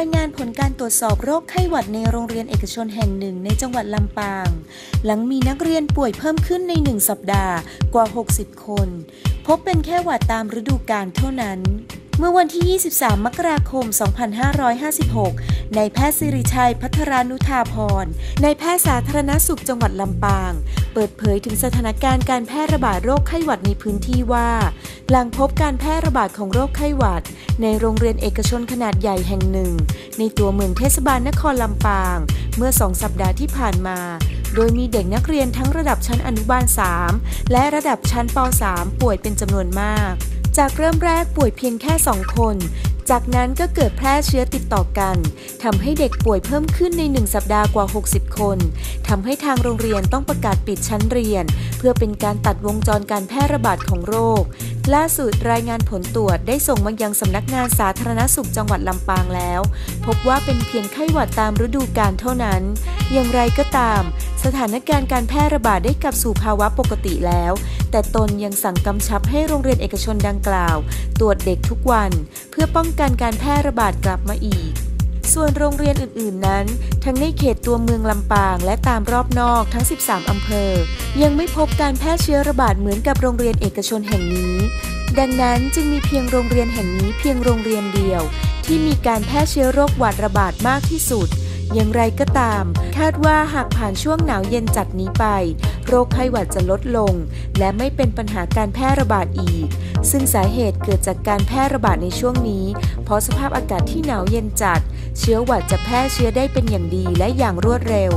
ายงานผลการตรวจสอบโรคไข้หวัดในโรงเรียนเอกชนแห่งหนึ่งในจังหวัดลำปาง หลังมีนักเรียนป่วยเพิ่มขึ้นในหนึ่งสัปดาห์กว่า 60 คน พบเป็นแค่หวัดตามฤดูกาลเท่านั้นเมื่อวันที่ 23 มกราคม 2556 นายแพทย์สิริชัยพัทรานุธาพร นายแพทย์สาธารณสุขจังหวัดลำปาง เปิดเผยถึงสถานการณ์การแพร่ระบาดโรคไข้หวัดในพื้นที่ว่า หลังพบการแพร่ระบาดของโรคไข้หวัด ในโรงเรียนเอกชนขนาดใหญ่แห่งหนึ่ง ในตัวเมืองเทศบาลนครลำปาง เมื่อสองสัปดาห์ที่ผ่านมา โดยมีเด็กนักเรียนทั้งระดับชั้นอนุบาล 3 และระดับชั้นป .3 ป่วยเป็นจำนวนมากจากเริ่มแรกป่วยเพียงแค่ 2 คน จากนั้นก็เกิดแพร่เชื้อติดต่อกันทำให้เด็กป่วยเพิ่มขึ้นใน 1 สัปดาห์กว่า 60 คนทำให้ทางโรงเรียนต้องประกาศปิดชั้นเรียน เพื่อเป็นการตัดวงจรการแพร่ระบาดของโรค ล่าสุดรายงานผลตรวจได้ส่งมายังสำนักงานสาธารณสุขจังหวัดลำปางแล้ว พบว่าเป็นเพียงไข้หวัดตามฤดูกาลเท่านั้น อย่างไรก็ตาม สถานการณ์การแพร่ระบาดได้กลับสู่ภาวะปกติแล้ว แต่ตนยังสั่งกำชับให้โรงเรียนเอกชนดังกล่าว ตรวจเด็กทุกวัน เพื่อป้องกันการแพร่ระบาดกลับมาอีกส่วนโรงเรียนอื่น ๆ นั้น ทั้งในเขตตัวเมืองลำปางและตามรอบนอกทั้ง 13 อำเภอ ยังไม่พบการแพร่เชื้อระบาดเหมือนกับโรงเรียนเอกชนแห่งนี้ ดังนั้นจึงมีเพียงโรงเรียนแห่งนี้เพียงโรงเรียนเดียว ที่มีการแพร่เชื้อโรคหวัดระบาดมากที่สุด อย่างไรก็ตาม คาดว่าหากผ่านช่วงหนาวเย็นจัดนี้ไป โรคไข้หวัดจะลดลง และไม่เป็นปัญหาการแพร่ระบาดอีก ซึ่งสาเหตุเกิดจากการแพร่ระบาดในช่วงนี้ เพราะสภาพอากาศที่หนาวเย็นจัด เชื้อหวัดจะแพร่เชื้อได้เป็นอย่างดีและอย่างรวดเร็ว